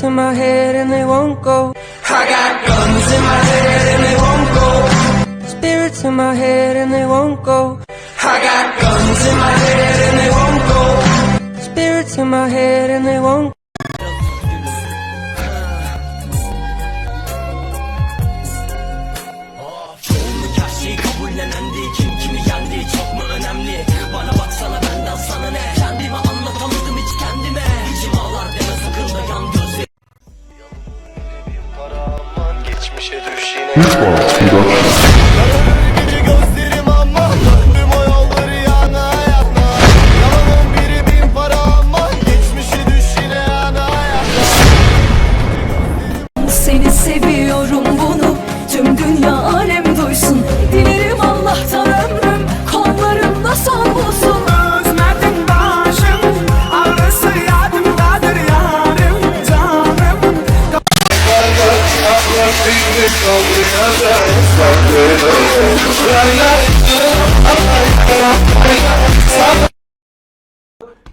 In my head and they won't go. I got guns in my head and they won't go. Spirits in my head and they won't go. I got guns in my head and they won't go. Spirits in my head and they won't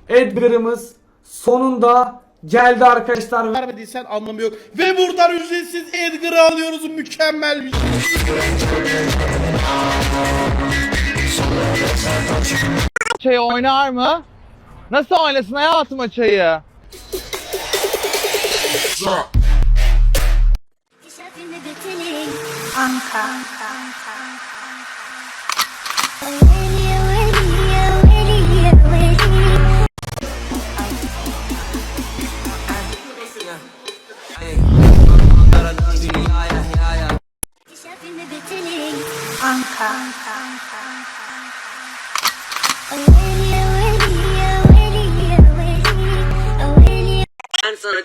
Edgar'ımız sonunda geldi arkadaşlar. vermediysen anlamı yok. Ve buradan ücretsiz Edgar'ı alıyoruz. Mükemmel bir şey. Çayı oynar mı? Nasıl oynasın hayatım o çayı? Ben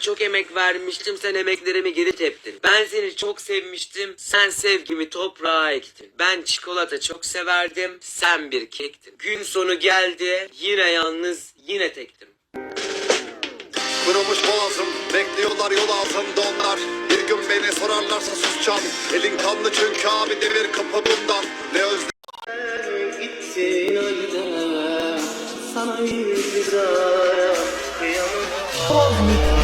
sana çok emek vermiştim sen emeklerimi geri teptin. Ben seni çok sevmiştim sen sevgimi toprağa ektin. Ben çikolata çok severdim sen bir kektin. Gün sonu geldi yine yalnız yine tektim. Kırılmış boğazım bekliyorlar yol altında onlar Bir gün beni sorarlarsa susacağım Elin kanlı çünkü abi demir kapı bundan Ne özledim Gitsin halde sana bir daha kıyamam.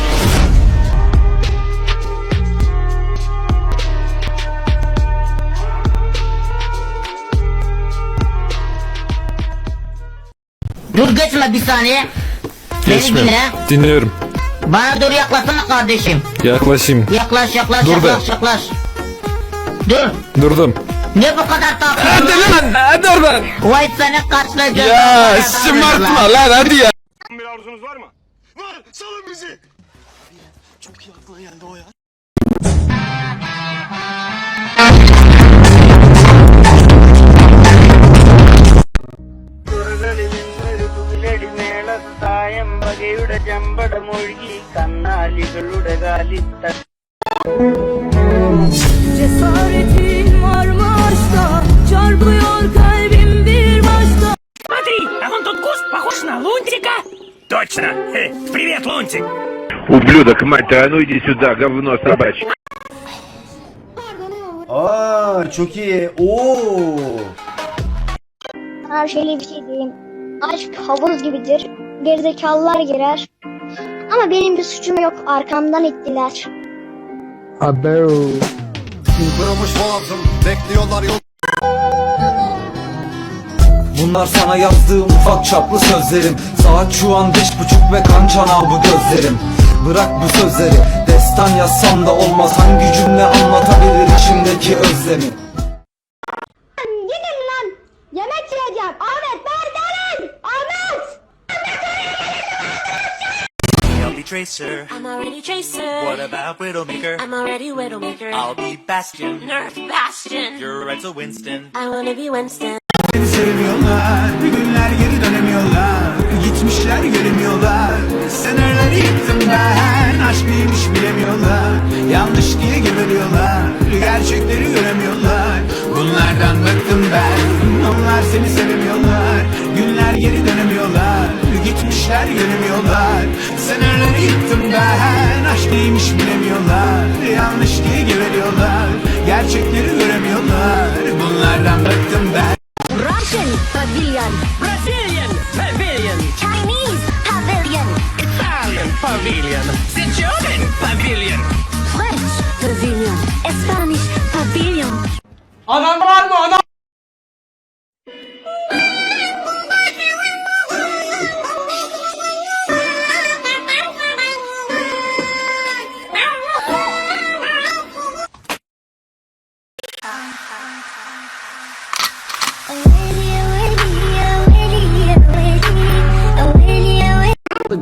Dur geçme bir saniye. Beni dinle. Dinliyorum. Bana doğru yaklaşsana kardeşim. Yaklaşayım. Yaklaş yaklaş Dur be. yaklaş yaklaş. Dur. Durdum. Ne bu kadar tatlı? Hadi lan. Hadi oradan. Vay seni kaçlayacağım. Ya şımartma lan hadi ya. Bir arzunuz var mı? Var salın bizi Çok iyi aklına geldi o ya Cesaretin var mı aşkta çarpıyor kalbim bir başka Смотри, а вон тот куст похож на лунтика. Точно. Привет, лунтик. Ублюдок, мать а ну иди сюда, говно собачье. Aa çok iyi. Oo. Sana şöyle bir şey diyeyim. Aşk havuz gibidir. Gerizekalılar girer. Ama benim bir suçum yok. Arkamdan ittiler. Kırılmış boğazım. Bekliyorlar yol. Bunlar sana yazdığım ufak çaplı sözlerim. Saat şu an beş buçuk ve kan çanağı bu gözlerim. Bırak bu sözleri. Destan yazsam da olmaz. Hangi cümle anlatabilir içimdeki özlemi Tracer. I'm already Tracer. What about Widowmaker? I'm already Widowmaker. I'll be Bastion. Nerf Bastion. You're right to Winston. I wanna be Winston. Seni sevmiyorlar Günler geri dönemiyorlar. Gitmişler göremiyorlar. Sınırları yıktım ben Aşk neymiş bilemiyorlar. Yanlış diye geberiyorlar Gerçekleri göremiyorlar. Bunlardan bıktım ben Onlar seni sevmiyorlar Günler geri dönemiyorlar Gitmişler göremiyorlar Sınırları yıktım ben Aşk neymiş bilemiyorlar Yanlış diye geberiyorlar Gerçekleri göremiyorlar Bunlardan bıktım ben Russian Pavilion Brazilian Pavilion. Chinese pavilion. Italian Pavilion. The German Pavilion. French pavilion, Spanish pavilion. Anan var mı anan?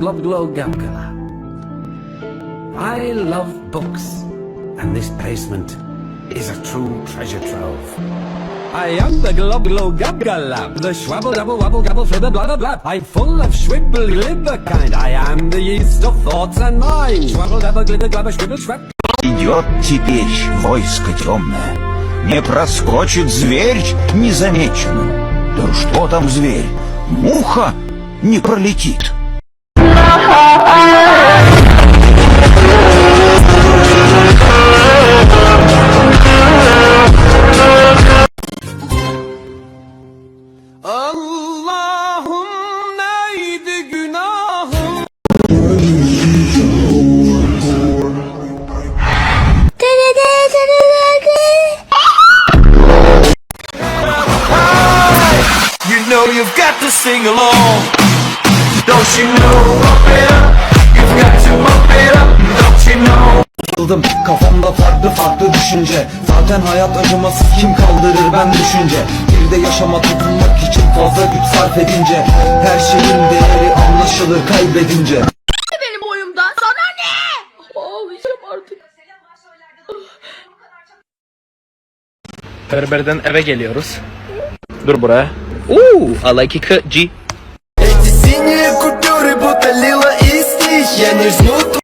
The Glob Glow Gab Gala. I love books, and this basement is a true treasure trove. I am the Glob Glow Gab Gala, the schwabble double wabble gabble blah blah blah. I'm full of schwibble glibber kind. I am the yeast of thoughts and mind. Schwabble dabble glibber glabber schwibble schwab. Идет теперь войско темное. Не проскочит зверь незамеченным. Да что там зверь? Муха не пролетит. Sing along. Don't you know up it up? You've got to up it up. Don't you know? Yıldım kafamda farklı farklı düşünce Zaten hayat acımasız kim kaldırır ben düşünce Bir de yaşama tutunmak için fazla güç sarf edince Her şeyin değeri anlaşılır kaybedince Benim boyumda sana ne? Ağlayacağım artık. Berberden eve geliyoruz. Dur buraya. Uuu, I like it G. Эти синие купюры будто лила из них Я не жму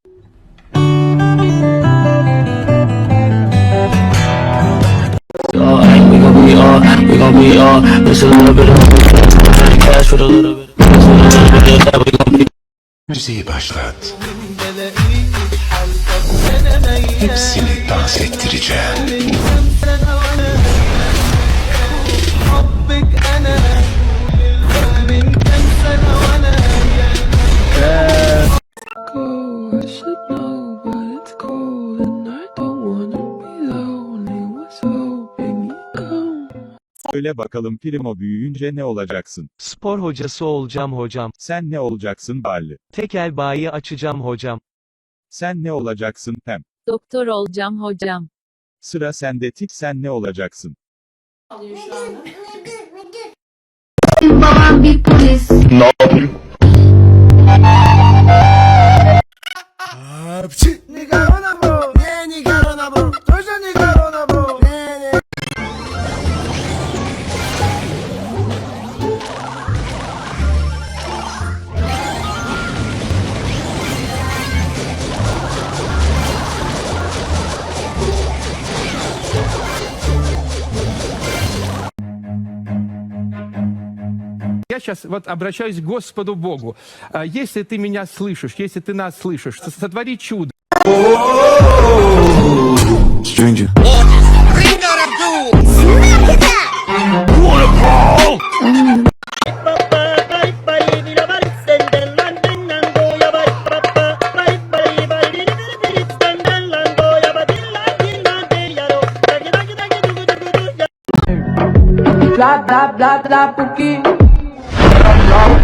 Müziği başlat. Hepsini dans ettireceğim. Söyle bakalım Primo büyüyünce ne olacaksın? Spor hocası olacağım hocam. Sen ne olacaksın Barley? Tekel bayi açacağım hocam. Sen ne olacaksın Pem? Doktor olacağım hocam. Sıra sende Tik sen ne olacaksın? Babam bir polis. Я сейчас вот обращаюсь к Господу Богу. А, Если ты меня слышишь, если ты нас слышишь, со- сотвори чудо. Bla bla bla bla puki.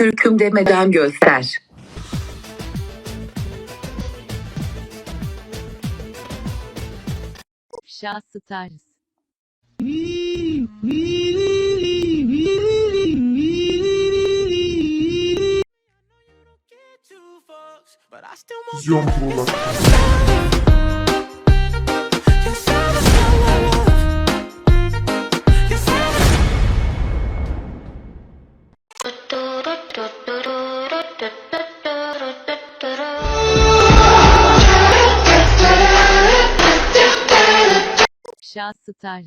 Türk'üm demeden göster. Şah Stars. İfşa stars.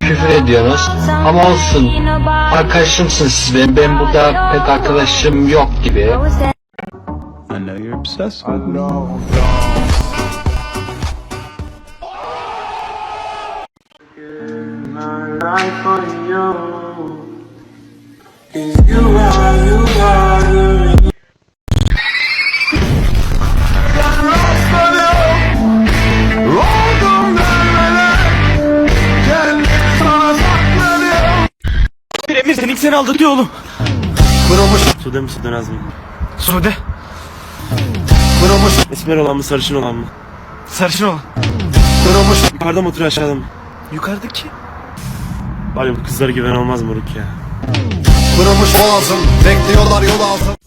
Küfür ediyorsunuz ama olsun. Arkadaşımsınız siz benim. Benim burada pek arkadaşım yok gibi. Emir senin seni aldatıyor oğlum. Kırılmış Sude mi Sude Naz mı? Sude Kırılmış Esmer olan mı sarışın olan mı? Sarışın ol Kırılmış Yukarıda mı oturuyor aşağıda mı? Yukarıdaki Var ya bu kızlara güven olmaz moruk ya. Kırılmış boğazım Bekliyorlar yol altı